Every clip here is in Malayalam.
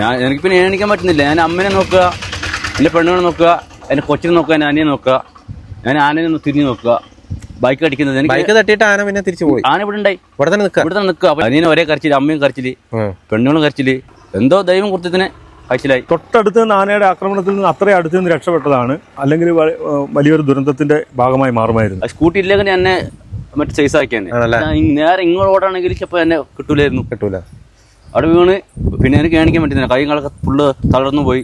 ഞാൻ എനിക്ക് പിന്നെ എണീക്കാൻ പറ്റുന്നില്ല. ഞാൻ അമ്മനെ നോക്കുക എന്റെ പെണ്ണുങ്ങളെ നോക്കുക എന്റെ കൊച്ചിനെ നോക്കുക എന്റെ അനിയെ നോക്കുക. ഞാൻ ആനനെ ഒന്ന് തിരിഞ്ഞു നോക്കുക. ബൈക്ക് അടിക്കുന്നത് എനിക്ക് ബൈക്ക് തട്ടിയിട്ട് ആന പിന്നെ തിരിച്ചു പോയി. ആന ഇവിടെ ഉണ്ടായി. ഇവിടെ തന്നെ നിൽക്കുക. ഇവിടെ തന്നെ നിൽക്കുക. അപ്പൊ അനിയനെ ഒരേ കരച്ചിൽ അമ്മയും കരച്ചിൽ പെണ്ണുങ്ങളും കരച്ചിൽ. എന്തോ ദൈവം കൊടുത്തതിനെ കഴിച്ചിലായി തൊട്ടടുത്ത് നിന്ന് ആനയുടെ ആക്രമണത്തിൽ നിന്ന് അത്രയും അടുത്ത് നിന്ന് രക്ഷപ്പെട്ടതാണ്. അല്ലെങ്കിൽ വലിയൊരു ദുരന്തത്തിന്റെ ഭാഗമായി മാറുമായിരുന്നു. സ്കൂട്ടി ഇല്ലെങ്കിൽ എന്നെ മറ്റേ സൈസ് ആക്കിയാണ് നേരെ ഇങ്ങോട്ടാണെങ്കിൽ ചിലപ്പോ എന്നെ കിട്ടൂലായിരുന്നു. കിട്ടൂല. അവിടെ വീണ് പിന്നെ എനിക്ക് കാണിക്കാൻ പറ്റുന്നില്ല കൈകളൊക്കെ ഫുള്ള് തളർന്നു പോയി.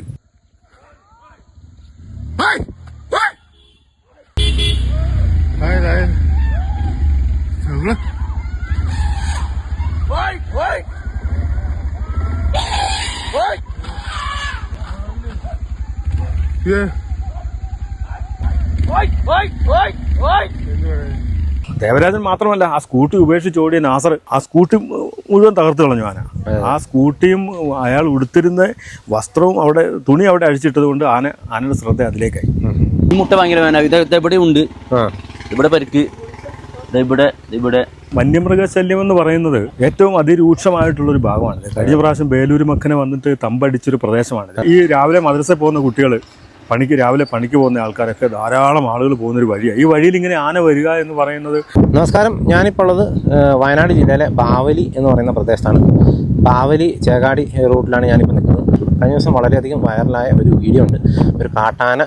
ദേവരാജൻ മാത്രമല്ല ആ സ്കൂട്ടി ഉപേക്ഷിച്ച് ഓടിയ നാസർ ആ സ്കൂട്ടി മുഴുവൻ തകർത്ത് കളഞ്ഞു ആന. ആ സ്കൂട്ടിയും അയാൾ ഉടുത്തിരുന്ന വസ്ത്രവും അവിടെ തുണി അവിടെ അഴിച്ചിട്ടത് കൊണ്ട് ആന ആനയുടെ ശ്രദ്ധ അതിലേക്കായി. ഈ മുട്ട ഭയങ്കര വേന ഇത് ഇതെവിടെ ഇവിടെ ഉണ്ട്. ആ. ഇവിടെ പരിക്ക്. ദേ ഇവിടെ ഇവിടെ. വന്യമൃഗശല്യം എന്ന് പറയുന്നത് ഏറ്റവും അതിരൂക്ഷമായിട്ടുള്ള ഒരു ഭാഗമാണ് കഴിഞ്ഞ പ്രാവശ്യം ബേലൂർ മക്കനെ വന്നിട്ട് തമ്പടിച്ചൊരു പ്രദേശമാണ് ഈ രാവിലെ മദ്രസ പോകുന്ന കുട്ടികൾ പണിക്ക് രാവിലെ പണിക്ക് പോകുന്ന ആൾക്കാരൊക്കെ ധാരാളം ആളുകൾ പോകുന്നൊരു വഴിയാണ് ഈ വഴിയിൽ ഇങ്ങനെ ആന വരിക എന്ന് പറയുന്നത് നമസ്കാരം. ഞാനിപ്പോൾ ഉള്ളത് വയനാട് ജില്ലയിലെ ബാവലി എന്ന് പറയുന്ന പ്രദേശത്താണ്. ബാവലി ചേകാടി റൂട്ടിലാണ് ഞാനിപ്പോൾ നിൽക്കുന്നത്. കഴിഞ്ഞ ദിവസം വളരെയധികം വൈറലായ ഒരു വീഡിയോ ഉണ്ട്. ഒരു കാട്ടാന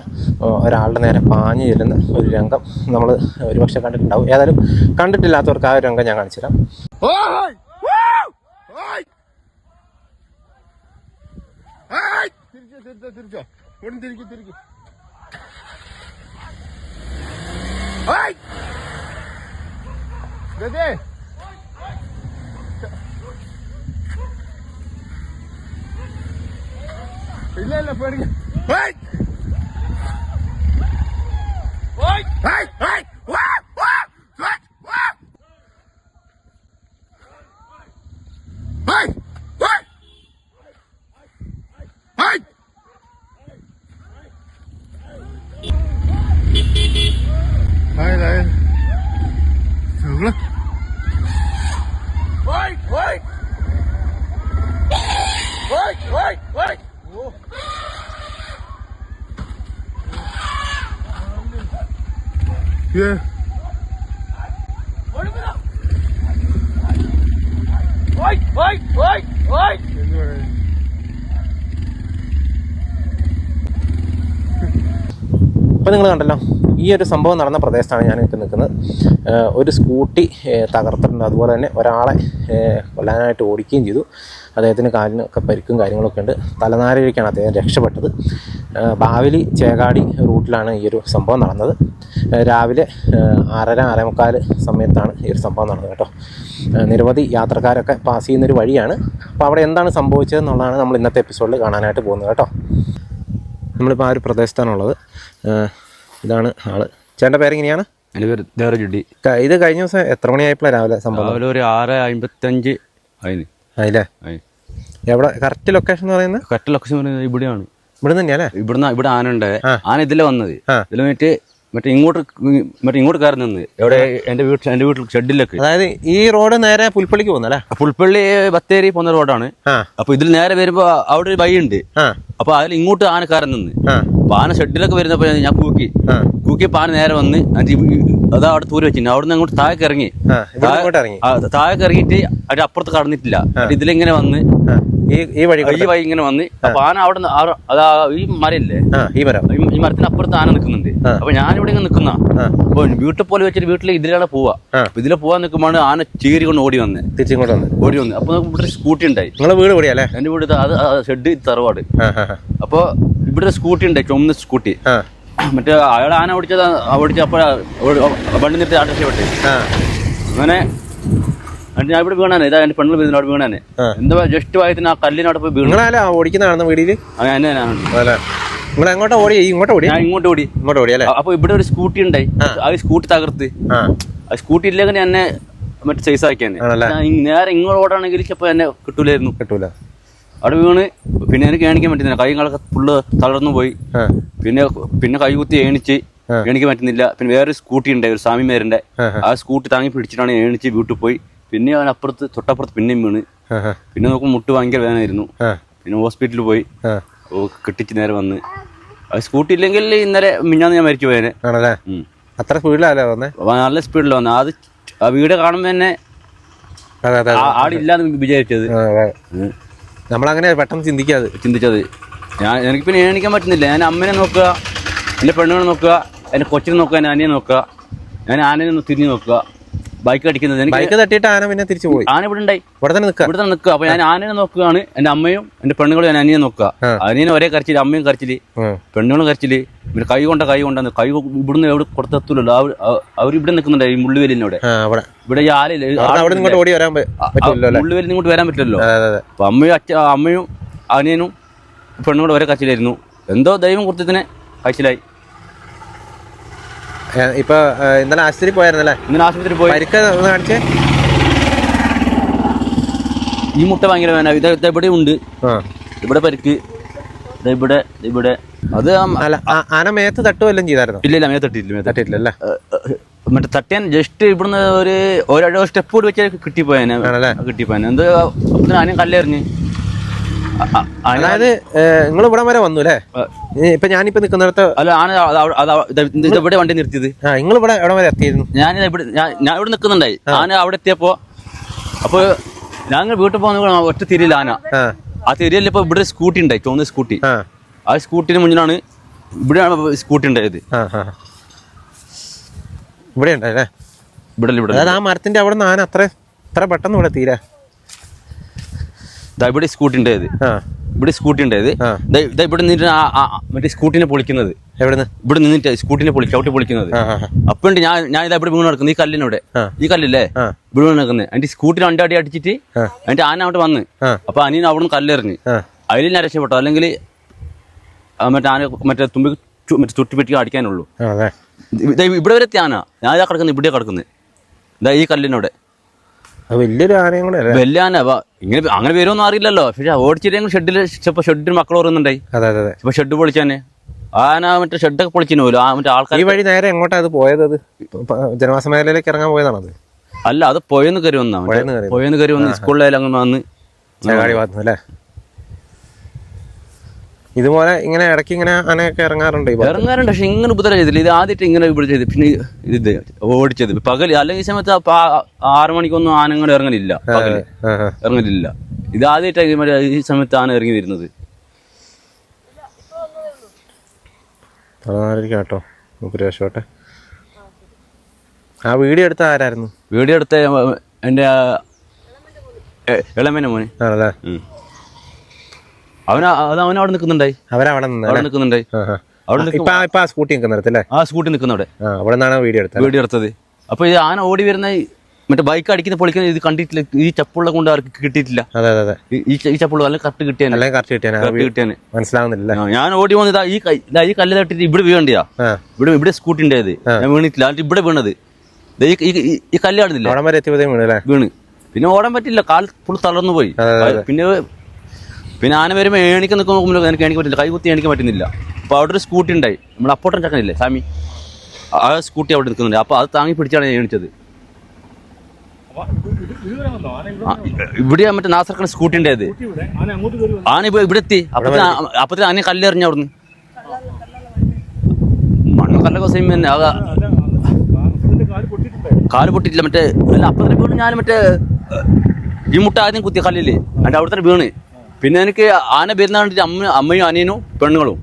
ഒരാളുടെ നേരെ പാഞ്ഞു ചെല്ലുന്ന ഒരു രംഗം നമ്മൾ ഒരുപക്ഷെ കണ്ടിട്ടുണ്ടാവും. ഏതായാലും കണ്ടിട്ടില്ലാത്തവർക്ക് ആ ഒരു രംഗം ഞാൻ കാണിച്ചു തരാം. ஒன்று திருக்கி திருக்கி. கதே இல்ல இல்ல போயிடுங்க ഇപ്പം നിങ്ങൾ കണ്ടല്ലോ ഈ ഒരു സംഭവം നടന്ന പ്രദേശത്താണ് ഞാൻ ഇപ്പോൾ നിൽക്കുന്നത്. ഒരു സ്കൂട്ടി തകർത്തിട്ടുണ്ട്. അതുപോലെ തന്നെ ഒരാളെ കൊല്ലാനായിട്ട് ഓടിക്കുകയും ചെയ്തു. അദ്ദേഹത്തിന് കാലിനൊക്കെ പരിക്കും കാര്യങ്ങളൊക്കെ ഉണ്ട്. തലനാരിലേക്കാണ് അദ്ദേഹം രക്ഷപ്പെട്ടത്. ബാവലി ചേകാടി റൂട്ടിലാണ് ഈ ഒരു സംഭവം നടന്നത്. രാവിലെ ആറര ആറേമുക്കാൽ സമയത്താണ് ഈ ഒരു സംഭവം നടന്നത് കേട്ടോ. നിരവധി യാത്രക്കാരൊക്കെ പാസ് ചെയ്യുന്നൊരു വഴിയാണ്. അപ്പോൾ അവിടെ എന്താണ് സംഭവിച്ചത് എന്നുള്ളതാണ് നമ്മൾ ഇന്നത്തെ എപ്പിസോഡിൽ കാണാനായിട്ട് പോകുന്നത് കേട്ടോ. നമ്മളിപ്പോൾ ആ ഒരു പ്രദേശത്താണുള്ളത്. ഉള്ളത് ഇതാണ് ആൾ. ചേട്ടന്റെ പേരെങ്ങനെയാണ്? എന്റെ പേര് ദേവരജുഡി ഇത് കഴിഞ്ഞ ദിവസം എത്ര മണിയായപ്പോഴാണ് രാവിലെ സംഭവം? രാവിലെ ഒരു ആറ് അമ്പത്തഞ്ച് അതിന് അതില്ലേ എവിടെ? കറക്റ്റ് ലൊക്കേഷൻ എന്ന് പറയുന്നത്? കറക്റ്റ് ലൊക്കേഷൻ പറയുന്നത് ഇവിടെയാണ്. ഇവിടെ തന്നെയല്ലേ ഇവിടുന്ന് ഇവിടെ ആന ഉണ്ട്. ആന ഇതിലെ വന്നത്. ഇതിൽ മറ്റേ മറ്റേ ഇങ്ങോട്ട് മറ്റേ ഇങ്ങോട്ട് കയറി നിന്ന്. എവിടെ? എന്റെ വീട്ടിൽ എന്റെ വീട്ടിൽ ഷെഡിലൊക്കെ. അതായത് ഈ റോഡ് നേരെ പുൽപ്പള്ളിക്ക് പോകുന്നല്ലേ പുൽപ്പള്ളി ബത്തേരി പോകുന്ന റോഡാണ്. അപ്പൊ ഇതിൽ നേരെ വരുമ്പോ അവിടെ ഒരു വഴിയുണ്ട്. അപ്പൊ അതിൽ ഇങ്ങോട്ട് ആന കയറി നിന്ന്. അപ്പൊ ആന ഷെഡിലൊക്കെ വരുന്നപ്പോ ഞാൻ കൂക്കി. കൂക്കി ആന നേരെ വന്ന് അതിന്റെ അതാ അവിടെ തൂര് വെച്ചിട്ടുണ്ട്. അവിടെ നിന്ന് അങ്ങോട്ട് താഴെ ഇറങ്ങി. താഴെ താഴേക്ക് ഇറങ്ങിയിട്ട് അവിടെ അപ്പുറത്ത് കടന്നിട്ടില്ല. ഇതിലിങ്ങനെ വന്ന് ഈ ഈ വഴി ഈ വഴി ഇങ്ങനെ വന്ന് അപ്പൊ ആന അവിടെ അതാ ഈ മരല്ലേ ഈ മരം. ഈ- മരത്തിന് അപ്പുറത്ത് ആന നിൽക്കുന്നുണ്ട്. അപ്പൊ ഞാനിവിടെ ഇങ്ങനെ നിൽക്കുന്ന. അപ്പൊ വീട്ടിൽ പോലെ വെച്ചിട്ട് വീട്ടിൽ ഇതിലാണ് പോവാ. ഇതിലെ പോവാൻ നിൽക്കുമ്പോൾ ആന ചീരി കൊണ്ട് ഓടി വന്ന്. തിരിച്ചിങ്ങോട്ട് വന്ന്. ഓടി വന്ന്. അപ്പൊ ഇവിടെ സ്കൂട്ടി ഉണ്ടായി. നിങ്ങളെ വീട് കൂടിയല്ലേ എന്റെ വീട് അത് ഷെഡ് തറവാട്. അപ്പൊ ഇവിടെ സ്കൂട്ടി ഉണ്ടായി ചുമന്ന സ്കൂട്ടി. മറ്റേ അയാൾ ആന ഓടിച്ചത് ഓടിച്ചപ്പോഴാ വണ്ടി നിർത്തി ആട്ട രക്ഷപ്പെട്ടെ അങ്ങനെ എന്നിട്ട് ഞാൻ ഇവിടെ വീണാനെ. ഇതാ എന്റെ പെണ്ണുകൾ വീടിനോട് വീണാനെ. ആ. എന്താ ജസ്റ്റ് വായത്തിന് ആ കല്ലിനോട് പോയി വീണു. നിങ്ങളാല ഓടിക്കുന്നതാണെന്ന് വീടിൽ? അങ്ങനെ അതല്ലേ നിങ്ങൾ എങ്ങോട്ടാ ഓടി? ഇങ്ങോട്ട് ഓടി? ഞാൻ ഇങ്ങോട്ട് ഓടി. ഇങ്ങോട്ട് ഓടി അല്ലേ? അപ്പൊ ഇവിടെ ഒരു സ്കൂട്ടി ഉണ്ടായി. ആ. സ്കൂട്ടി തകർത്ത്. ആ. സ്കൂട്ടി ഇല്ലെങ്കിൽ എന്നെ മറ്റേ സൈസ് ആക്കിയാന്നെ നേരെ ഇങ്ങോട്ട് ഓടാണെങ്കിൽ ചിലപ്പോ എന്നെ കിട്ടൂലായിരുന്നു. കിട്ടൂല. അവിടെ വീണ്. പിന്നെ എനിക്ക് കാണിക്കാൻ പറ്റുന്നില്ല. കൈകളൊക്കെ ഫുള്ള് തളർന്നു പോയി. പിന്നെ പിന്നെ കൈ കുത്തി ഏണിച്ച് എണിക്കാൻ പറ്റുന്നില്ല. പിന്നെ വേറൊരു സ്കൂട്ടി ഉണ്ട് ഒരു സ്വാമിമാരുടെ ആ, ആ. സ്കൂട്ടി താങ്ങി പിടിച്ചിട്ടാണ് ഏണിച്ച് വീട്ടിൽ പോയി. പിന്നെ അവൻ അപ്പുറത്ത് തൊട്ടപ്പുറത്ത് പിന്നെയും വീണ്. പിന്നെ നോക്കുമ്പോൾ മുട്ട് ഭയങ്കര വേദനയായിരുന്നു. പിന്നെ ഹോസ്പിറ്റലിൽ പോയി. കെട്ടിച്ച് നേരെ വന്ന്. സ്കൂട്ടി ഇല്ലെങ്കിൽ ഇന്നലെ മിഞ്ഞാന്ന് ഞാൻ മരിച്ചു പോയേനെ. അത്ര സ്പീഡിലല്ലേ വന്നേ? നല്ല സ്പീഡിൽ വന്നു. അത് ആ വീട് കാണുമ്പോ തന്നെ ആളില്ലാന്ന് വിചാരിച്ചത്. നമ്മളങ്ങനെ പെട്ടെന്ന് ചിന്തിക്കാതെ. ചിന്തിച്ചത്. ഞാൻ എനിക്ക് പിന്നെ എണീക്കാൻ പറ്റുന്നില്ല. ഞാൻ അമ്മനെ നോക്കുക എന്റെ പെണ്ണുങ്ങളെ നോക്കുക എന്റെ കൊച്ചിനെ നോക്കുക എന്റെ അനിയെ നോക്കുക ഞാൻ ആനനെ തിരിഞ്ഞു നോക്കുക. ബൈക്ക് അടിക്കുന്നത്. എനിക്ക് ബൈക്ക് തട്ടിയിട്ട് ആന പിന്നെ തിരിച്ചു പോയി. ആന ഇവിടെ ഉണ്ടായി. ഇവിടെ തന്നെ നിൽക്കുക. ഇവിടെ തന്നെ നിൽക്കുക. അപ്പൊ ഞാൻ ആനനെ നോക്കുകയാണ്. എന്റെ അമ്മയും എന്റെ പെണ്ണുങ്ങളും ഞാൻ അനിയനെ നോക്കുക. അനിയനെ ഒരേ കരച്ചിൽ അമ്മയും കരച്ചിൽ പെണ്ണുങ്ങളും കരച്ചിൽ പിന്നെ കൈ കൊണ്ട കൈ കൊണ്ട കൈ ഇവിടുന്ന് എവിടെ കൊടുത്തെത്തൂലല്ലോ. അവർ ഇവിടെ നിൽക്കുന്നുണ്ട് ഈ മുള്ളുവേലിനോടെ ഇവിടെ ഈ അവിടെ ഓടി വരാൻ മുള്ളുവേലിന് ഇങ്ങോട്ട് വരാൻ പറ്റില്ലല്ലോ. അപ്പൊ അമ്മയും അച്ഛ അമ്മയും അനിയനും പെണ്ണുങ്ങളും ഒരേ കരച്ചിലായിരുന്നു. എന്തോ ദൈവം കുറച്ചതിനെ കഴിച്ചിലായി ഏ, ഇപ്പൊ ഇന്നലെ ആശുപത്രി പോയായിരുന്നല്ലേ? ഇന്നലെ ആശുപത്രി പോയി. പരിക്ക് കാണിച്ചേ. ഈ മുട്ട ഭയങ്കര വേന ഇത് ഇവിടെ ഉണ്ട്. ഇവിടെ പരിക്ക്. ഇവിടെ ഇവിടെ. അത് അല്ല ആന മേത്ത് തട്ടുവല്ലോ ചെയ്തായിരുന്നു? ഇല്ല ഇല്ല മേത്ത് തട്ടിയില്ല മേ അല്ലേ? മറ്റേ തട്ടിയാൻ ജസ്റ്റ് ഇവിടുന്ന് ഒരു ഓരോ സ്റ്റെപ്പ് കൂടി വെച്ചാൽ കിട്ടിപ്പോയാനെ. കിട്ടിപ്പോയാനെ. എന്ത് ആനയും കല്ലെറിഞ്ഞ്. അതായത് നിങ്ങൾ ഇവിടെ വരെ വന്നു അല്ലേ ഇപ്പൊ ഞാനിപ്പോ നിക്കുന്നിടത്ത് ഇവിടെ വണ്ടി നിർത്തിയത് നിങ്ങൾ ഇവിടെ എവിടെ വരെ എത്തിയിരുന്നു ഞാൻ ഞാൻ ഇവിടെ നിൽക്കുന്നുണ്ടായി ആന അവിടെ എത്തിയപ്പോ അപ്പൊ ഞങ്ങൾ വീട്ടിൽ പോകുന്ന ഒറ്റ തിരിയില്ല ആന ആ തിരിയിൽ ഇപ്പൊ ഇവിടെ സ്കൂട്ടി ഉണ്ടായി ചുവന്ന സ്കൂട്ടി ആ സ്കൂട്ടിന് മുന്നിലാണ് ഇവിടെയാണ് സ്കൂട്ടി ഉണ്ടായത് ഇവിടെ ഉണ്ടായില്ലേ ഇവിടെ ഇവിടെ ആ മരത്തിന്റെ അവിടെ നിന്ന് ആന അത്ര അത്ര പെട്ടെന്ന് ഇവിടെ തീരാ ഇവിടെ സ്കൂട്ടി ഉണ്ടായത് ഇവിടെ സ്കൂട്ടി ഉണ്ടായത് ഇവിടെ നിന്നിട്ട് മറ്റേ സ്കൂട്ടിനെ പൊളിക്കുന്നത്. എവിടെന്ന്? ഇവിടെ നിന്നിട്ട് സ്കൂട്ടിനെ പൊളി ചവിട്ടി പൊളിക്കുന്നത്. ആ ആ അപ്പൊ ഉണ്ട് ഞാൻ ഞാൻ ഇതാ ഇവിടെ വീണ് നടക്കുന്നത് ഈ കല്ലിനോടെ. ഈ കല്ലില്ലേ. ഇവിടെ വീണ് നടക്കുന്നത് അതിന്റെ സ്കൂട്ടി രണ്ടടി അടിച്ചിട്ട്. അതിന്റെ ആന അവിടെ വന്ന്. അപ്പൊ അനിയൻ അവിടെ നിന്ന് കല്ലെറിഞ്ഞ് അതിൽ ഞാൻ രക്ഷപ്പെട്ടു. അല്ലെങ്കിൽ മറ്റേ ആന മറ്റേ തുമ്പി മറ്റേ ചുറ്റിപ്പെട്ടി അടിക്കാനുള്ളൂ ഇവിടെ വരെ എത്തിയ ആന. ഞാൻ ഇതാ കിടക്കുന്നത് ഇവിടെ കിടക്കുന്നത്. ഇതാ ഈ കല്ലിനോടെ. വലിയൊരു ആനയും കൂടെ വലിയ ആന. ഇങ്ങനെ അങ്ങനെ വരുമൊന്നും അറിയില്ലല്ലോ. പക്ഷെ ഓടിച്ചിട്ടെങ്കിൽ ഷെഡിൽ ഷെഡിന് ഷെഡിൽ മക്കൾ ഓർന്നുണ്ടായി അതെ അതെ ഇപ്പൊ ഷെഡ് പൊളിച്ചാനെ. ആന മറ്റേ ഷെഡൊക്കെ പൊളിച്ചിന് പോലും. ആ മറ്റേ ആൾക്കാർ ഈ വഴി നേരെ എങ്ങോട്ടാ അത് പോയത് അത്? ജനവാസ മേഖലയിലേക്ക് ഇറങ്ങാൻ പോയതാണത് അല്ല അത് പോയെന്ന് കയറി വന്നാ പുഴയിന്ന് കയറി പോയെന്ന് കയറി വന്ന് സ്കൂളിലായാലും അങ്ങനെ വന്ന് ചങ്ങാടി ഭാഗത്തുനിന്ന് അല്ലേ? ഇതുപോലെ ഇങ്ങനെ ഇടയ്ക്ക് ഇങ്ങനെ ആനയൊക്കെ ഇറങ്ങാറുണ്ട് ഇറങ്ങാറുണ്ട് പക്ഷെ ഇങ്ങനെ ഉപദ്രവം ചെയ്തില്ല ഇത് ആദ്യമായിട്ട് ഇങ്ങനെ ഇവിടെ ചെയ്ത് പിന്നെ ഇത് ഓടിച്ചത്. പകൽ അല്ലെങ്കിൽ ഈ സമയത്ത് ആറു മണിക്കൊന്നും ആനങ്ങൾ ഇറങ്ങലില്ല. പകൽ. ഇറങ്ങലില്ല. ഇത് ആദ്യമായിട്ടാണ് ഈ സമയത്ത് ആന ഇറങ്ങി വരുന്നത്. കേട്ടോ. നമുക്ക് രക്ഷോട്ടെ ആ വീഡിയോ എടുത്ത ആരായിരുന്നു? വീഡിയോ എടുത്ത എന്റെ ഇളമേനെ മോനെ. ആണല്ലേ. അവൻ അത് അവൻ അവിടെ നിൽക്കുന്നുണ്ടായി. അവരവിടെ നിന്ന് അവിടെ നിൽക്കുന്നുണ്ടായി. അവിടെ ഇപ്പൊ ആ- ഇപ്പൊ ആ സ്കൂട്ടി നിൽക്കുന്നിടത്തല്ലേ ആ സ്കൂട്ടി നിൽക്കുന്ന അവിടെ അവിടെ നിന്നാണ് വീഡിയോ എടുത്തത് വീഡിയോ എടുത്തത്. അപ്പൊ ഈ ആന ഓടി വരുന്ന മറ്റേ ബൈക്ക് അടിക്കുന്ന പൊളിക്കുന്ന ഇത് കണ്ടിട്ടില്ല. ഈ ചപ്പുള്ള കൊണ്ട് അവർക്ക് കിട്ടിയിട്ടില്ല. അതെ അതെ ഈ- ചപ്പുള്ള അല്ലെങ്കിൽ കറക്റ്റ് കിട്ടിയാൽ അല്ലെങ്കിൽ കറക്റ്റ് കിട്ടിയാൽ കിട്ടിയാനെ. മനസ്സിലാവുന്നില്ല. ഞാൻ ഓടി വന്നത് ഈ ഇതാ ഈ കല്ല് തട്ടിട്ട് ഇവിടെ വീഴണ്ടിയാ? ആ. ഇവിടെ ഇവിടെ സ്കൂട്ടി ഉണ്ടായത് ഞാൻ വീണിട്ടില്ല. എന്നിട്ട് ഇവിടെ വീണത്. ഈ- കല്ല് കാണുന്നില്ല വീണ് പിന്നെ ഓടാൻ പറ്റില്ല. കാൽ ഫുൾ തളർന്നു പോയി. പിന്നെ പിന്നെ ആന വരുമ്പോൾ ഏണിക്ക് നിൽക്കുമ്പോൾ എനിക്ക് ഏണിക്ക് പറ്റില്ല കൈ കുത്തി ഏണിക്കാൻ പറ്റുന്നില്ല. അപ്പോൾ അവിടെ ഒരു സ്കൂട്ടി ഉണ്ടായി. നമ്മൾ അപ്പോട്ടൻ ചക്കനില്ലേ സാമി? ആ സ്കൂട്ടി അവിടെ നിൽക്കുന്നുണ്ട്. അപ്പോൾ അത് താങ്ങി പിടിച്ചാണ് ഏണിച്ചത് ഇവിടെ മറ്റേ നാസർക്കണ സ്കൂട്ടി ഉണ്ടായത് ആന ഇപ്പോൾ ഇവിടെ എത്തി അപ്പത്തിന് അപ്പത്തിന് ആന കല്ലെറിഞ്ഞ അവിടുന്ന്. മണ്ണും കല്ലൊക്കെ സെയിം തന്നെ. ആകെ കാൽ പൊട്ടിയിട്ടില്ല. മറ്റേ അല്ല അപ്പത്തിന് വീണ് ഞാൻ മറ്റേ ഈ മുട്ട ആദ്യം കുത്തിയ കല്ലില്ലേ? എന്നിട്ട് അവിടെ തന്നെ വീണ്. പിന്നെ എനിക്ക് ആന വരുന്ന കണ്ടിട്ട് അമ്മ അമ്മയും അനിയനും പെണ്ണുങ്ങളും.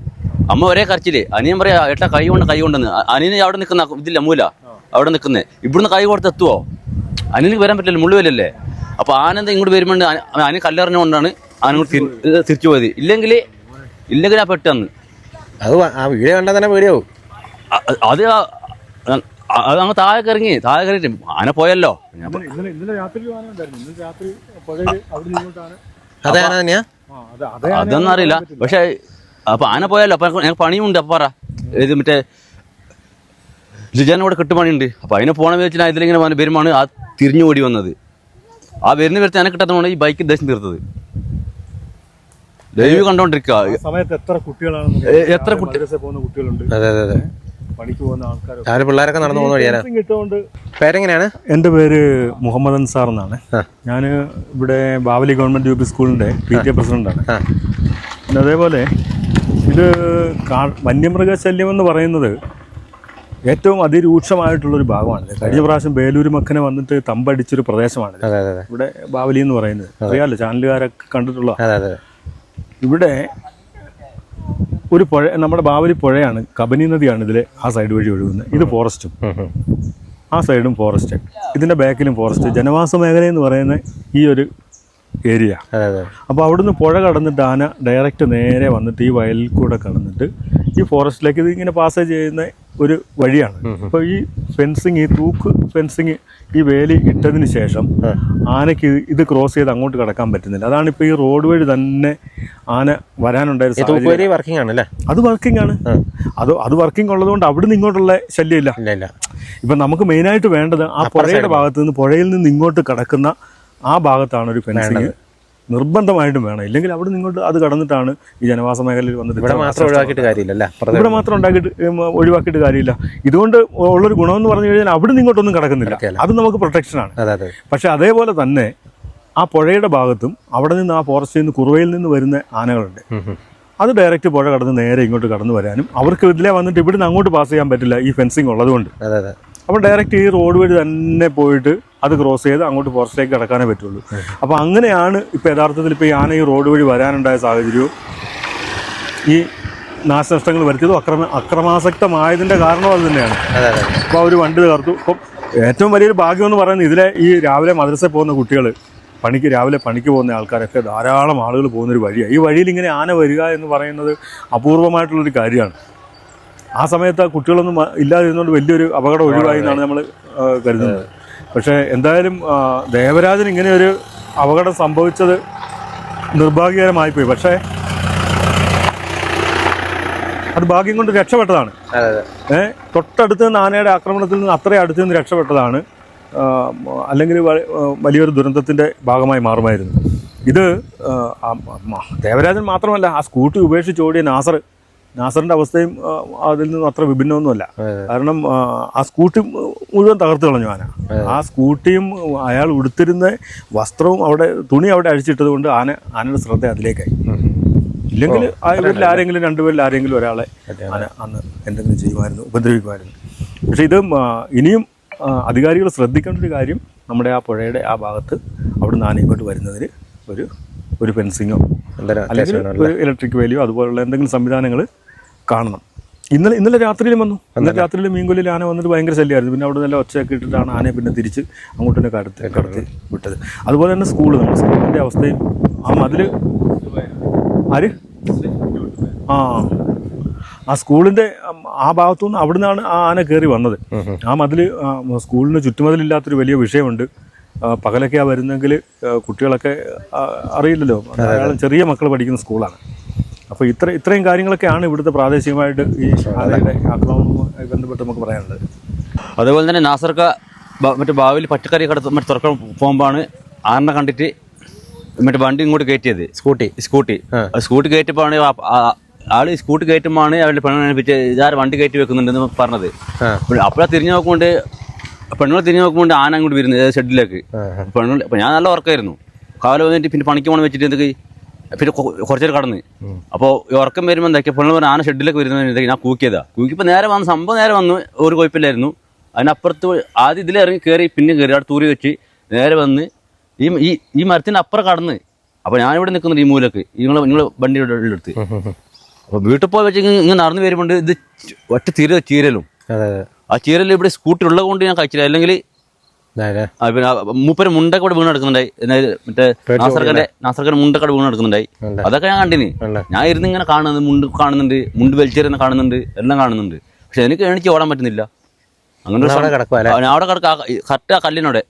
അമ്മ ഒരേ കരച്ചിൽ. അനിയൻ പറയാ ഏട്ടാ കൈ കൊണ്ട് കൈ കൊണ്ടെന്ന്. അനിയന് അവിടെ നിൽക്കുന്ന ഇതില്ല മൂല. അവിടെ നിൽക്കുന്നേ ഇവിടുന്ന് കൈ കൊടുത്ത് എത്തുവോ? അനിയന് വരാൻ പറ്റില്ല മുള്ളുവല്ലല്ലേ അപ്പൊ ആനന്ദ ഇങ്ങോട്ട് വരുമ്പോൾ അനിയൻ കല്ലെറിഞ്ഞുകൊണ്ടാണ് ആനങ്ങോട്ട് തിരി- തിരിച്ചു പോയത്. ഇല്ലെങ്കിൽ ഇല്ലെങ്കിൽ ആ പെട്ടെന്ന് അത് ആ വീഡിയോ കണ്ടാൽ തന്നെ പേടിയാവും. അത് അങ്ങ് താഴെ ഇറങ്ങി താഴെ കയറിയിട്ട് ആന പോയല്ലോ. അതെ ആന തന്നെയാ? അതൊന്നും അറിയില്ല. പക്ഷെ അപ്പൊ ആന പോയാലോ? അപ്പൊ ഞങ്ങൾക്ക് പണിയുണ്ട് അപ്പൊ പറ. ഇത് മറ്റേ ലിജാനോട് കെട്ടുപണിയുണ്ട് അപ്പൊ അതിനെ പോണ വെച്ചാൽ ഞാൻ ഇതിലിങ്ങനെ വരുമാണ് ആ തിരിഞ്ഞു ഓടി വന്നത്. ആ വരുന്ന വരുത്തി ആന കിട്ടാത്തതാണ് ഈ ബൈക്ക് ദേശം തീർത്തത്. ദൈവം കണ്ടോണ്ടിരിക്കുക സമയത്ത് എത്ര കുട്ടികളാണ് എത്ര കുട്ടി- പോകുന്ന കുട്ടികളുണ്ട്. അതെ അതെ അതെ. പണിക്ക് പോകുന്ന ആൾക്കാരൊക്കെ രാവിലെ പിള്ളേരൊക്കെ നടന്നു പോകുന്ന പേരെങ്ങനെയാണ്? എന്റെ പേര് മുഹമ്മദ് അൻസാർ എന്നാണ്. ഞാൻ ഇവിടെ ബാവലി ഗവൺമെന്റ് യു പി സ്കൂളിന്റെ പി ടി എ പ്രസിഡന്റാണ്. ആ. പിന്നെ അതേപോലെ ഇത് വന്യമൃഗ ശല്യം എന്ന് പറയുന്നത് ഏറ്റവും അതിരൂക്ഷമായിട്ടുള്ള ഒരു ഭാഗമാണിത് കഴിഞ്ഞ പ്രാവശ്യം ബേലൂർ മക്കനെ വന്നിട്ട് തമ്പടിച്ചൊരു പ്രദേശമാണ് അതെ അതെ അതെ. ഇവിടെ ബാവലി എന്ന് പറയുന്നത്. അറിയാലോ? ചാനലുകാരൊക്കെ കണ്ടിട്ടുള്ള അതെ അതെ. ഇവിടെ ഒരു പുഴ നമ്മുടെ ബാവലി പുഴയാണ് കബനി നദിയാണ് ഇതിലെ ആ സൈഡ് വഴി ഒഴുകുന്നത്. ഇത് ഫോറസ്റ്റും. ആ സൈഡും ഫോറസ്റ്റ് ഇതിന്റെ ബാക്കിലും ഫോറസ്റ്റ് ജനവാസ മേഖല എന്ന് പറയുന്ന ഈ ഒരു ഏരിയ അപ്പോൾ അവിടുന്ന് പുഴ കടന്നിട്ട് ആന ഡയറക്റ്റ് നേരെ വന്നിട്ട് ഈ വയലിൽ കൂടെ കടന്നിട്ട് ഈ ഫോറസ്റ്റിലേക്ക് ഇത് ഇങ്ങനെ പാസേജ് ചെയ്യുന്ന ഒരു വഴിയാണ്. അപ്പോൾ ഈ ഫെൻസിങ് ഈ തൂക്ക് ഫെൻസിങ് ഈ വേലി ഇട്ടതിന് ശേഷം ആനയ്ക്ക് ഇത് ക്രോസ് ചെയ്ത് അങ്ങോട്ട് കടക്കാൻ പറ്റുന്നില്ല. അതാണ് ഇപ്പോൾ ഈ റോഡ് വഴി തന്നെ ആന വരാനുണ്ടായ വർക്കിംഗ് ആണ് അത് വർക്കിംഗ് ആണ്. അത് അത് വർക്കിംഗ് ഉള്ളതുകൊണ്ട് അവിടുന്ന് ഇങ്ങോട്ടുള്ള ശല്യമില്ല. ഇപ്പം നമുക്ക് മെയിനായിട്ട് വേണ്ടത് ആ പുഴയുടെ ഭാഗത്ത് നിന്ന് പുഴയിൽ നിന്ന് ഇങ്ങോട്ട് കടക്കുന്ന ആ ഭാഗത്താണ് ഒരു ഫെൻസിങ് നിർബന്ധമായിട്ടും വേണം. ഇല്ലെങ്കിൽ അവിടെ നിങ്ങോട്ട് അത് കടന്നിട്ടാണ് ഈ ജനവാസ മേഖലയിൽ വന്നിട്ട് ഇവിടെ മാത്രം ഒഴിവാക്കിയിട്ട് കാര്യമില്ല ഇവിടെ മാത്രം ഉണ്ടാക്കിയിട്ട് ഒഴിവാക്കിയിട്ട് കാര്യമില്ല. ഇതുകൊണ്ട് ഉള്ളൊരു ഗുണമെന്ന് പറഞ്ഞു കഴിഞ്ഞാൽ അവിടെ ഇങ്ങോട്ടൊന്നും കടക്കുന്നില്ല. അത് നമുക്ക് പ്രൊട്ടക്ഷനാണ് പക്ഷെ അതേപോലെ തന്നെ ആ പുഴയുടെ ഭാഗത്തും അവിടെ നിന്ന് ആ ഫോറസ്റ്റിൽ നിന്ന് കുറുവയിൽ നിന്ന് വരുന്ന ആനകളുണ്ട്. അത് ഡയറക്റ്റ് പുഴ കടന്ന് നേരെ ഇങ്ങോട്ട് കടന്നു വരാനും അവർക്ക് ഇതിലെ വന്നിട്ട് ഇവിടുന്ന് അങ്ങോട്ട് പാസ് ചെയ്യാൻ പറ്റില്ല ഈ ഫെൻസിങ് ഉള്ളതുകൊണ്ട്. അതെ അതെ. അപ്പോൾ ഡയറക്റ്റ് ഈ റോഡ് വഴി തന്നെ പോയിട്ട് അത് ക്രോസ് ചെയ്ത് അങ്ങോട്ട് ഫോറസ്റ്റിലേക്ക് കിടക്കാനേ പറ്റുള്ളൂ. അപ്പോൾ അങ്ങനെയാണ് ഇപ്പോൾ യഥാർത്ഥത്തിൽ ഇപ്പോൾ ഈ ആന ഈ റോഡ് വഴി വരാനുണ്ടായ സാഹചര്യവും ഈ നാശനഷ്ടങ്ങൾ വരുത്തിയതും അക്രമ അക്രമാസക്തമായതിന്റെ കാരണം അത് തന്നെയാണ്. അപ്പോൾ അവർ വണ്ടി തകർത്തു. ഇപ്പം ഏറ്റവും വലിയൊരു ഭാഗ്യം എന്ന് പറയുന്നത് ഇതിലെ ഈ രാവിലെ മദ്രസയിൽ പോകുന്ന കുട്ടികൾ പണിക്ക് രാവിലെ പണിക്ക് പോകുന്ന ആൾക്കാരൊക്കെ ധാരാളം ആളുകൾ പോകുന്നൊരു വഴിയാണ്. ഈ വഴിയിൽ ഇങ്ങനെ ആന വരിക എന്ന് പറയുന്നത് അപൂർവമായിട്ടുള്ളൊരു കാര്യമാണ്. ആ സമയത്ത് ആ കുട്ടികളൊന്നും ഇല്ലാതിരുന്നുകൊണ്ട് വലിയൊരു അപകടം ഒഴിവായി എന്നാണ് നമ്മൾ കരുതുന്നത്. പക്ഷേ എന്തായാലും ദേവരാജൻ ഇങ്ങനെ ഒരു അപകടം സംഭവിച്ചത് നിർഭാഗ്യകരമായിപ്പോയി. പക്ഷേ അത് ഭാഗ്യം കൊണ്ട് രക്ഷപ്പെട്ടതാണ്. അതെ തൊട്ടടുത്ത് നിന്ന് ആനയുടെ ആക്രമണത്തിൽ നിന്ന് അത്രയും അടുത്ത് നിന്ന് രക്ഷപ്പെട്ടതാണ്. അല്ലെങ്കിൽ വലിയൊരു ദുരന്തത്തിന്റെ ഭാഗമായി മാറുമായിരുന്നു. ഇത് ദേവരാജൻ മാത്രമല്ല ആ സ്കൂട്ടി ഉപേക്ഷിച്ച് ഓടിയ നാസർ നാസറിന്റെ അവസ്ഥയും അതിൽ നിന്നും അത്ര വിഭിന്നമൊന്നുമല്ല. കാരണം ആ, സ്കൂട്ടി മുഴുവൻ തകർത്ത് കളഞ്ഞു ആന. ആ സ്കൂട്ടിയും അയാൾ ഉടുത്തിരുന്ന വസ്ത്രവും അവിടെ തുണി അവിടെ അഴിച്ചിട്ടത് കൊണ്ട് ആന ആനയുടെ ശ്രദ്ധ അതിലേക്കായി. ഇല്ലെങ്കിൽ ആ ഇവരിൽ ആരെങ്കിലും രണ്ടുപേരിൽ ആരെങ്കിലും ഒരാളെ ആന അന്ന് എന്തെങ്കിലും ചെയ്യുമായിരുന്നു ഉപദ്രവിക്കുമായിരുന്നു. പക്ഷെ ഇത് ഇനിയും അധികാരികൾ ശ്രദ്ധിക്കേണ്ട ഒരു കാര്യം നമ്മുടെ ആ പുഴയുടെ ആ ഭാഗത്ത് അവിടുന്ന് ആന ഇങ്ങോട്ട് വരുന്നതിന് ഒരു ഒരു ഫെൻസിങ്ങോ അല്ലെങ്കിൽ ഒരു ഇലക്ട്രിക് വേലിയോ അതുപോലുള്ള എന്തെങ്കിലും സംവിധാനങ്ങൾ കാണണം. ഇന്നലെ ഇന്നലെ രാത്രിയിലും വന്നു. ഇന്നലെ രാത്രിയിൽ മീൻകൊല്ലിൽ ആന വന്നിട്ട് ഭയങ്കര ശല്യമായിരുന്നു. പിന്നെ അവിടെ നല്ല ഒച്ചയൊക്കെ ഇട്ടിട്ടാണ് ആനയെ പിന്നെ തിരിച്ച് അങ്ങോട്ട് തന്നെ കടത്തി കടത്തി. വിട്ടത്. അതുപോലെ തന്നെ സ്കൂൾ നമ്മുടെ സ്കൂളിന്റെ അവസ്ഥയും ആ മതിൽ ആര്? ആ. ആ സ്കൂളിന്റെ ആ ഭാഗത്തുനിന്ന് അവിടെ നിന്നാണ് ആ ആന കയറി വന്നത്. ആ മതിൽ സ്കൂളിന് ചുറ്റുമതിലില്ലാത്തൊരു വലിയ വിഷയമുണ്ട്. പകലൊക്കെ ആ വരുന്നെങ്കിൽ കുട്ടികളൊക്കെ അറിയില്ലല്ലോ. ചെറിയ മക്കൾ പഠിക്കുന്ന സ്കൂളാണ്. അപ്പോൾ ഇത്ര ഇത്രയും കാര്യങ്ങളൊക്കെയാണ് ഇവിടുത്തെ പ്രാദേശികമായിട്ട് ഈ ആനയുടെ ആക്രമണവുമായി ബന്ധപ്പെട്ട് നമുക്ക് പറയാനുള്ളത്. അതുപോലെ തന്നെ നാസർക്ക മറ്റു ബാവിൽ പച്ചക്കറി കടത്ത് മറ്റു തുറക്കാൻ പോകുമ്പോഴാണ് ആറിനെ കണ്ടിട്ട് മറ്റേ വണ്ടി ഇങ്ങോട്ട് കയറ്റിയത്. സ്കൂട്ടി. സ്കൂട്ടി. ആ. സ്കൂട്ടി ആ- ആൾ സ്കൂട്ടി കയറ്റുമ്പോഴാണ് അവരുടെ പെണ്ണിനെ ഇതാര് വണ്ടി കയറ്റി വെക്കുന്നുണ്ടെന്ന് പറഞ്ഞത്. അപ്പോഴാണ് അപ്പോഴാ തിരിഞ്ഞു നോക്കുകൊണ്ട് പെണ്ണുങ്ങളെ തിരിഞ്ഞു നോക്കുമ്പോൾ ആന അങ്ങോട്ട് വരുന്നത് ഷെഡിലേക്ക്. പെണ്ണുങ്ങൾ ഞാൻ നല്ല ഉറക്കമായിരുന്നു കാലം വന്നിട്ട് പിന്നെ പണിക്ക് പോകണം വെച്ചിട്ട് എന്തൊക്കെ പിന്നെ കുറച്ചേരം കടന്ന്. അപ്പോൾ ഉറക്കം വരുമ്പോൾ എന്തൊക്കെ പെണ്ണുങ്ങൾ പറഞ്ഞ ആന ഷെഡിലൊക്കെ വരുന്നത് ഞാൻ കൂക്കിയതാ. കൂക്കിയപ്പോൾ നേരെ വന്ന് സംഭവം നേരെ വന്നു ഒരു കുഴപ്പമില്ലായിരുന്നു. അതിനപ്പുറത്ത് ആദ്യം ഇതിലിറങ്ങി കയറി പിന്നെ കയറി അവിടെ തൂരി വെച്ച് നേരെ വന്ന് ഈ ഈ ഈ മരത്തിന്റെ അപ്പുറം കടന്ന്. അപ്പോൾ ഞാനിവിടെ നിൽക്കുന്നുണ്ട് ഈ മൂലക്ക്. നിങ്ങൾ നിങ്ങൾ വണ്ടി എടുത്ത് അപ്പോൾ വീട്ടിൽ പോയി വെച്ച് ഇങ്ങനെ നടന്നു വരുമ്പോൾ ഇത് ഒറ്റ തീരെ ചീരലും. ആ ചീരൽ ഇവിടെ സ്കൂട്ടി ഉള്ളത് കൊണ്ട് ഞാൻ കഴിച്ചില്ല. അല്ലെങ്കിൽ പിന്നെ മൂപ്പര് മുണ്ടൊക്കെ ഇവിടെ വീണ് എടുക്കുന്നുണ്ടായി എന്നാൽ മറ്റേ നാസർക്കന്റെ നാസർക്കന്റെ മുണ്ടൊക്കെ വീണ് എടുക്കുന്നുണ്ടായി അതൊക്കെ ഞാൻ കണ്ടിന്. ഞാൻ ഇരുന്ന് ഇങ്ങനെ കാണുന്നത് മുണ്ട് കാണുന്നുണ്ട് മുണ്ട് വലിച്ചെറിയുന്ന കാണുന്നുണ്ട് എല്ലാം കാണുന്നുണ്ട്. പക്ഷെ എനിക്ക് എണിച്ച് ഓടാൻ പറ്റുന്നില്ല. അങ്ങനെ അവിടെ കിടക്കുക കറക്റ്റ് ആ കല്ലിനോടെ.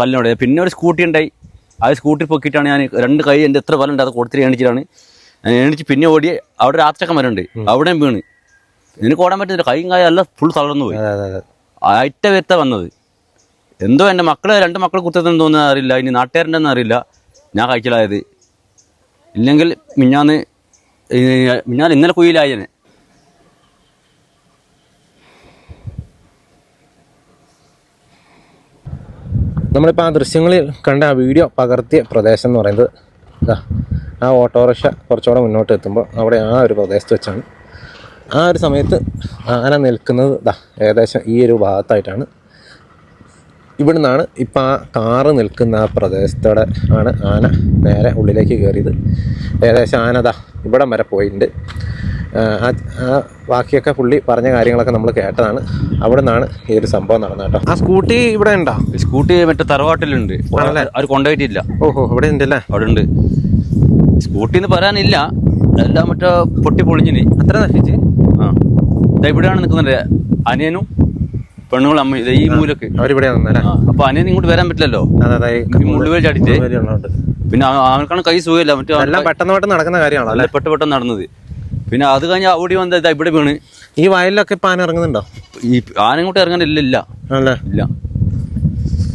കല്ലിനോടെ. പിന്നെ ഒരു സ്കൂട്ടി ഉണ്ടായി. ആ സ്കൂട്ടി പൊക്കിയിട്ടാണ് ഞാൻ രണ്ട് കൈ എന്റെ എത്ര ബലമുണ്ട് അത് കൊടുത്തിട്ട് എണിച്ചിട്ടാണ്. ഞാൻ എണിച്ച് പിന്നെ ഓടി അവിടെ രാത്രിയൊക്കെ മരമുണ്ട് അവിടെയും വീണ്. എനിക്ക് ഓടാൻ പറ്റുന്നില്ല. കൈയും കായും എല്ലാം ഫുൾ തളർന്നു പോയി. അയറ്റ വ്യക്ത വന്നത്. എന്തോ എന്റെ മക്കളെ രണ്ട് മക്കളെ കുറ്റത്തെന്ന് തോന്നുന്നത് അറിയില്ല. ഇനി നാട്ടുകാരന്റെ അറിയില്ല. ഞാൻ കഴിച്ചിലായത്. ഇല്ലെങ്കിൽ മിഞ്ഞാന്ന് മിഞ്ഞാന്ന് ഇന്നലെ കുയിലായതിന് നമ്മളിപ്പോൾ ആ ദൃശ്യങ്ങളിൽ കണ്ട ആ വീഡിയോ പകർത്തിയ പ്രദേശം എന്ന് പറയുന്നത് ആ ഓട്ടോറിക്ഷ കുറച്ചുകൂടെ മുന്നോട്ട് എത്തുമ്പോൾ അവിടെ ആ ഒരു പ്രദേശത്ത് വെച്ചാണ്. ആ ഒരു സമയത്ത് ആന നിൽക്കുന്നത് ഏകദേശം ഈ ഒരു ഭാഗത്തായിട്ടാണ്. ഇവിടെ നിന്നാണ് ഇപ്പം ആ കാറ് നിൽക്കുന്ന ആ പ്രദേശത്തോടെ ആണ് ആന നേരെ ഉള്ളിലേക്ക് കയറിയത് ഏകദേശം ആനത ഇവിടം വരെ പോയിട്ടുണ്ട് ആ, ബാക്കിയൊക്കെ പുള്ളി പറഞ്ഞ കാര്യങ്ങളൊക്കെ നമ്മൾ കേട്ടതാണ്. അവിടെ നിന്നാണ് ഈ ഒരു സംഭവം നടന്നത് കേട്ടോ ആ സ്കൂട്ടി ഇവിടെ ഉണ്ടോ? സ്കൂട്ടി മറ്റേ തറവാട്ടിലുണ്ട്. അവർ കൊണ്ടുപോയിട്ടില്ല. ഓഹോ ഇവിടെ ഉണ്ടല്ലേ? അവിടെ ഉണ്ട് സ്കൂട്ടി എന്ന് പറയാനില്ല എല്ലാം മറ്റേ പൊട്ടി പൊളിഞ്ഞിന് അത്ര നശിച്ച്? ആ. ദാ ഇവിടെയാണ് നിൽക്കുന്നത് അനിയനും പെണ്ണുങ്ങളും അമ്മ ഈ മൂലക്ക്. അവരിവിടെ അപ്പൊ അനിയൻ ഇങ്ങോട്ട് വരാൻ പറ്റില്ലല്ലോ? മുള്ളുവേൽ ചാടിയിട്ട്. പിന്നെ അവ- അവനക്കാണ് കൈ സുഖമില്ല. മറ്റേ പെട്ടെന്ന് പെട്ടെന്ന് നടക്കുന്ന കാര്യമാണോ അല്ലേ? പെട്ടെന്ന് പെട്ട പെട്ടെന്ന് നടന്നത്. പിന്നെ അത് കഴിഞ്ഞ് ഓടി വന്ന ഇതാ ഇവിടെ വീണ്. ഈ വയലിലൊക്കെ ഇപ്പൊ ആന ഇറങ്ങുന്നുണ്ടോ? ഈ ആന ഇങ്ങോട്ട് ഇറങ്ങാനില്ല ഇല്ല. ഇല്ല.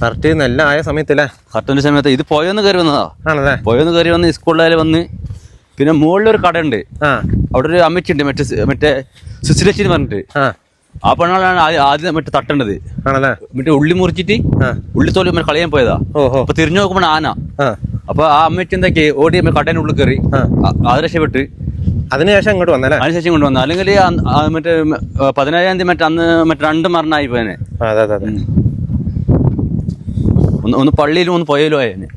കറക്റ്റ് നല്ല ആയ സമയത്തല്ലേ കറക്റ്റിന്റെ സമയത്ത് ഇത് പോയെന്ന് കയറി വന്നതാ. ആണല്ലേ? പോയെന്ന് കയറി വന്ന് സ്കൂളിൽ വന്ന് പിന്നെ മുകളിലൊരു കടയുണ്ട്. ആ. അവിടെ ഒരു അമ്മച്ചിണ്ട് മറ്റേ മറ്റേ സുശീലച്ചി എന്ന് പറഞ്ഞിട്ട്. ആ പെണ്ണാളാണ് ആദ്യം മറ്റേ തട്ടേണ്ടത്? ആണല്ലേ? മറ്റേ ഉള്ളി മുറിച്ചിട്ട് ഉള്ളിത്തോൽ കളയാൻ പോയതാ. അപ്പൊ തിരിഞ്ഞു നോക്കുമ്പോൾ ആന. അപ്പൊ ആ അമ്മയ്ക്ക് എന്താക്കി? ഓടി അമ്മ കടേന്റെ ഉള്ളിൽ കയറി അത് രക്ഷപ്പെട്ട്. അതിനുശേഷം ഇങ്ങോട്ട് വന്നല്ലേ? അതിനുശേഷം കൊണ്ടുവന്നു അല്ലെങ്കിൽ ആ മറ്റേ പതിനേഴാം തീയതി മറ്റേ അന്ന് മറ്റേ രണ്ട് മരണമായി പോയനെ. അതെ അതെ ഒന്ന് ഒന്ന് പള്ളിയിലും ഒന്ന് പോയാലും ആയനെ.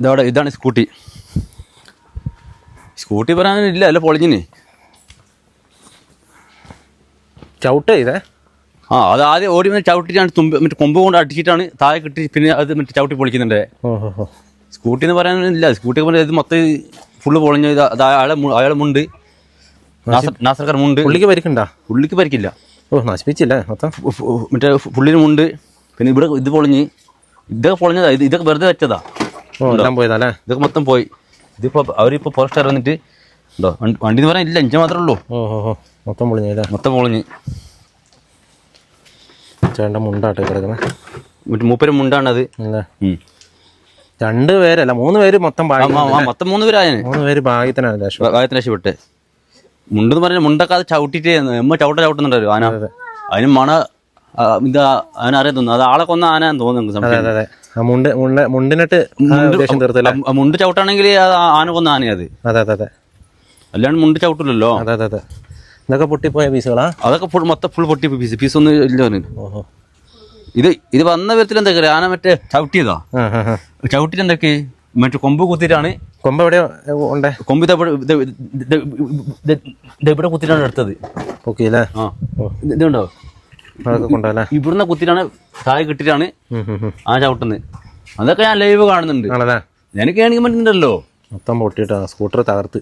ഇതവിടെ ഇതാണ് സ്കൂട്ടി. സ്കൂട്ടി പറയാനില്ല അല്ല പൊളിഞ്ഞിന്. ചവിട്ട് ചെയ്തേ ആ അത് ആദ്യം ഓടി വന്ന് ചവിട്ടിട്ടാണ് തുമ്പ് മറ്റേ കൊമ്പ് കൊണ്ട് അടിച്ചിട്ടാണ് താഴെ കിട്ടി പിന്നെ അത് മറ്റേ ചവിട്ടി പൊളിക്കുന്നുണ്ട്. സ്കൂട്ടി എന്ന് പറയാനില്ല സ്കൂട്ടി പറഞ്ഞാൽ ഇത് മൊത്തം ഫുള്ള് പൊളിഞ്ഞ ഇത് അയാളെ അയാളെ മുണ്ട്. നാസർ നാസർക്കാർ മുണ്ട്. പുള്ളിക്ക് പരിക്കണ്ട? പുള്ളിക്ക് പരിക്കില്ല. ഓ നശിപ്പിച്ചില്ല മൊത്തം? മറ്റേ പുള്ളിന് മുണ്ട് പിന്നെ ഇവിടെ ഇത് പൊളിഞ്ഞ്. ഇതൊക്കെ പൊളിഞ്ഞതാ ഇത് ഇതൊക്കെ വെറുതെ വെച്ചതാ. ഓ പോയതല്ലേ ഇതൊക്കെ മൊത്തം പോയി. ഇതിപ്പോ അവരിപ്പോ ഫോറസ്റ്റുകാർ വന്നിട്ട് ഉണ്ടോ? വണ്ടി എന്ന് പറയാൻ ഇല്ല ഇഞ്ച മാത്രമേ ഉള്ളൂ. ഓ ഹോ മൊത്തം പൊളിഞ്ഞല്ലേ മൊത്തം പൊളിഞ്ഞ്. ചേട്ടന്റെ മുണ്ടാട്ട് കിടക്കുന്നത് മൂപ്പര് മുണ്ടാണത്. അല്ലേ? ഉം. രണ്ട് പേരല്ല മൂന്ന് പേര് മൊത്തം മൊത്തം മൂന്ന് പേരായ മൂന്ന് പേര് ഭാഗ്യത്തിനാണ് ഭാഗ്യത്തിന് ഗായത്തിന് രക്ഷപ്പെട്ട്. മുണ്ടെന്ന് പറഞ്ഞാൽ മുണ്ടൊക്കെ അത് ചവിട്ടിട്ട് എമ്മ ചവിട്ട ചവിട്ടുന്നുണ്ടല്ലോ ആന. അതിന് മണ ഇത് തോന്നുന്നു. അത് ആളെ കൊന്ന ആന തോന്നുന്നു അതെ. അതെ അതെ. മുണ്ട് മുണ്ട് മുണ്ടിനിട്ട് ചവിട്ടാണെങ്കിൽ അത് ആന കൊന്ന ആനയത് അതെ അതെ അതെ. അല്ലാണ്ട് മുണ്ട് ചവിട്ടില്ലല്ലോ. അതെ അതെ അതെ. ഇതൊക്കെ പൊട്ടിപ്പോയ പീസുകളാ? അതൊക്കെ ഫുൾ മൊത്തം ഫുൾ പൊട്ടി പീസ്. പീസ് ഒന്നും ഇല്ല ഓഹോ. ഇത് ഇത് വന്ന വിധത്തിൽ എന്തൊക്കെ ആന മറ്റേ ചവിട്ടിയതാ? ചവിട്ടിട്ട് എന്തൊക്കെ? മറ്റേ കൊമ്പ് കുത്തിയിട്ടാണ്. കൊമ്പ് എവിടെ ഉണ്ടേ? കൊമ്പ് ഇതെവിടെ ഇവിടെ- കുത്തിയിട്ടാണ് എടുത്തത്. ആ. ഇത് ഇതുണ്ടോ? ഇവിടുന്ന് കുത്തിയിട്ടാണ് താഴെ കിട്ടിയിട്ടാണ്. ആ ചവിട്ടുന്നത്. അതൊക്കെ ഞാൻ ലൈവ് കാണുന്നുണ്ട്. എനിക്ക് ആണെങ്കിൽ പറ്റുന്നുണ്ടല്ലോ മൊത്തം പൊട്ടിയിട്ടാ. സ്കൂട്ടർ തകർത്ത്.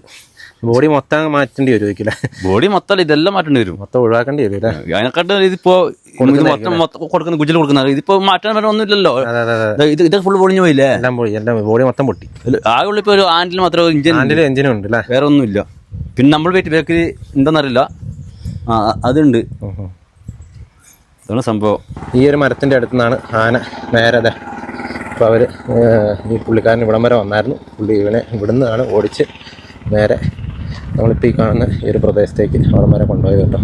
ബോഡി മൊത്തം മാറ്റേണ്ടി വരും ഒരിക്കലും. ബോഡി മൊത്തം ഇതെല്ലാം മാറ്റേണ്ടി വരും. മൊത്തം ഒഴിവാക്കേണ്ടി വരും അല്ലേ? അതിനെക്കാട്ടും ഇതിപ്പോ ഇത് മൊത്തം മൊത്തം കൊടുക്കുന്ന ഗുജൽ കൊടുക്കുന്ന ഇതിപ്പോ മാറ്റാൻ പറ്റുന്ന ഒന്നുമില്ലല്ലോ. ഇത് ഇതൊക്കെ ഫുള്ള് പൊളിഞ്ഞു പോയില്ലേ? എല്ലാം പോയി എല്ലാം ബോഡി മൊത്തം പൊട്ടി. ആകെ ഉള്ള ഇപ്പൊ ഒരു ആൻഡിൽ മാത്രമേ എഞ്ചിൻ ആൻഡിൽ എഞ്ചിനും ഉണ്ട് അല്ലേ? വേറെ ഒന്നുമില്ല. പിന്നെ നമ്മൾ വീട്ടിൽ ബേക്കറി ഉണ്ടെന്നറിയില്ല. ആ അതുണ്ട്. അതാണ് സംഭവം. ഈ ഒരു മരത്തിന്റെ അടുത്ത് നിന്നാണ് ആന നേരെ അതെ അപ്പോൾ അവർ ഈ പുള്ളിക്കാരൻ ഇവിടം വരെ വന്നായിരുന്നു. പുള്ളി ഇവനെ ഇവിടുന്നാണ് ഓടിച്ച് നേരെ നമ്മളിപ്പോൾ ഈ കാണുന്ന ഈ ഒരു പ്രദേശത്തേക്ക് അവിടം വരെ കൊണ്ടുപോയത് കേട്ടോ.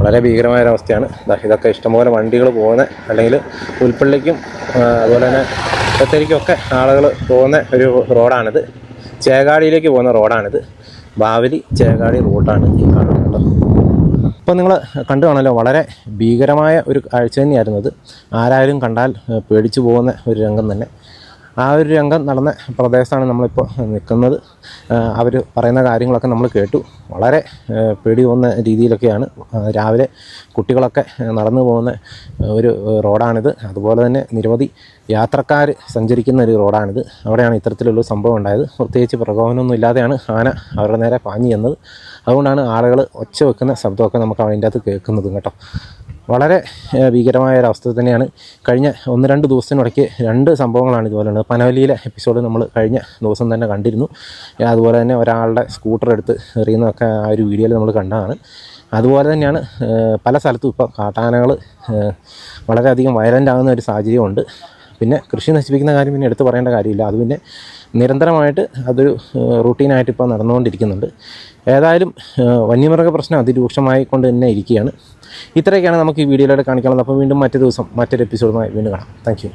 വളരെ ഭീകരമായ ഒരു അവസ്ഥയാണ് ദാ ഇതൊക്കെ ഇഷ്ടംപോലെ വണ്ടികൾ പോകുന്ന അല്ലെങ്കിൽ പുൽപ്പള്ളിക്കും അതുപോലെ തന്നെ ബത്തേരിക്കും ആളുകൾ പോകുന്ന ഒരു റോഡാണിത്. ചേകാടിയിലേക്ക് പോകുന്ന റോഡാണിത്. ബാവലി ചേകാടി റൂട്ടാണ് ഈ കാണുന്നത് കേട്ടോ. അപ്പോൾ നിങ്ങൾ കണ്ടു കാണല്ലോ വളരെ ഭീകരമായ ഒരു കാഴ്ച തന്നെയായിരുന്നു അത് ആരായാലും കണ്ടാൽ പേടിച്ചു പോകുന്ന ഒരു രംഗം തന്നെ. ആ ഒരു രംഗം നടന്ന പ്രദേശത്താണ് നമ്മളിപ്പോൾ നിൽക്കുന്നത്. അവർ പറയുന്ന കാര്യങ്ങളൊക്കെ നമ്മൾ കേട്ടു. വളരെ പേടി തോന്നുന്ന രീതിയിലൊക്കെയാണ് രാവിലെ കുട്ടികളൊക്കെ നടന്നു പോകുന്ന ഒരു റോഡാണിത്. അതുപോലെ തന്നെ നിരവധി യാത്രക്കാർ സഞ്ചരിക്കുന്ന ഒരു റോഡാണിത്. അവിടെയാണ് ഇത്തരത്തിലുള്ള സംഭവം ഉണ്ടായത്. പ്രത്യേകിച്ച് പ്രകോപനമൊന്നും ഇല്ലാതെയാണ് ആന അവരുടെ നേരെ പാഞ്ഞു ചെന്നത്. അതുകൊണ്ടാണ് ആളുകൾ ഒച്ച വെക്കുന്ന ശബ്ദമൊക്കെ നമുക്ക് അതിന്റെ അകത്ത് കേൾക്കുന്നതും കേട്ടോ. വളരെ ഭീകരമായ ഒരു അവസ്ഥ തന്നെയാണ്. കഴിഞ്ഞ ഒന്ന് രണ്ട് ദിവസത്തിനിടയ്ക്ക് രണ്ട് സംഭവങ്ങളാണ് ഇതുപോലെ ഉള്ളത് പനവലിയിലെ എപ്പിസോഡ് നമ്മൾ കഴിഞ്ഞ ദിവസം തന്നെ കണ്ടിരുന്നു. അതുപോലെ തന്നെ ഒരാളുടെ സ്കൂട്ടർ എടുത്ത് എറിയുന്നതൊക്കെ ആ ഒരു വീഡിയോയിൽ നമ്മൾ കണ്ടതാണ്. അതുപോലെ തന്നെയാണ് പല സ്ഥലത്തും ഇപ്പോൾ കാട്ടാനകൾ വളരെയധികം വയലന്റ് ആകുന്ന ഒരു സാഹചര്യമുണ്ട്. പിന്നെ കൃഷി നശിപ്പിക്കുന്ന കാര്യം പിന്നെ എടുത്തു പറയേണ്ട കാര്യമില്ല. അത് പിന്നെ നിരന്തരമായിട്ട് അതൊരു റൂട്ടീനായിട്ട് ഇപ്പോൾ നടന്നുകൊണ്ടിരിക്കുന്നുണ്ട്. ഏതായാലും വന്യമൃഗ പ്രശ്നം അതിരൂക്ഷമായി കൊണ്ട് തന്നെ ഇരിക്കുകയാണ്. ഇത്രയൊക്കെയാണ് നമുക്ക് ഈ വീഡിയോയിലൂടെ കാണിക്കാനുള്ളത്. അപ്പോൾ വീണ്ടും മറ്റു ദിവസം മറ്റൊരു എപ്പിസോഡുമായി വീണ്ടും കാണാം. താങ്ക്